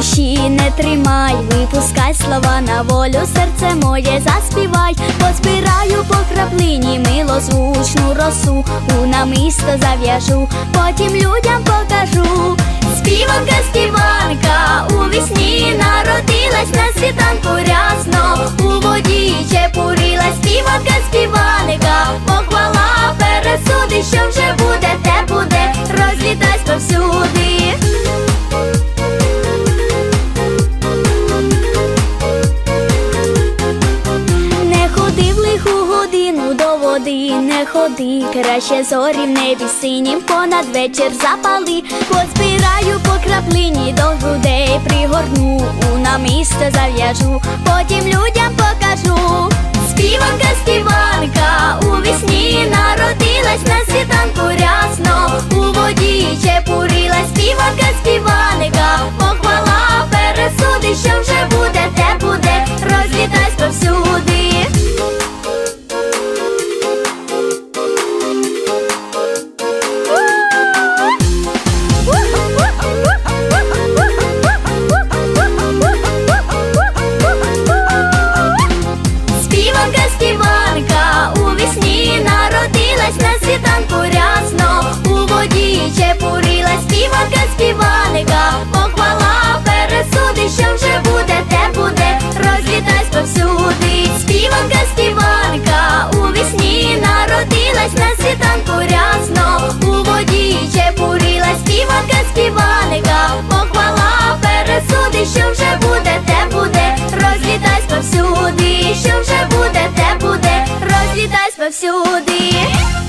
душі, не тримай, випускай слова на волю, серце моє заспівай, позбираю по краплині милозвучну росу, у намисто зав'яжу, потім людям покажу. Співанка, співанка, у вісні народилась на світанку рясно, води, не ходи, краще зорі в небі синім, понад вечір запали, позбираю по краплині до грудей, пригорну, у намисто зав'яжу, потім людям покажу. повсюди, що вже буде, те буде, розлітайсь повсюди.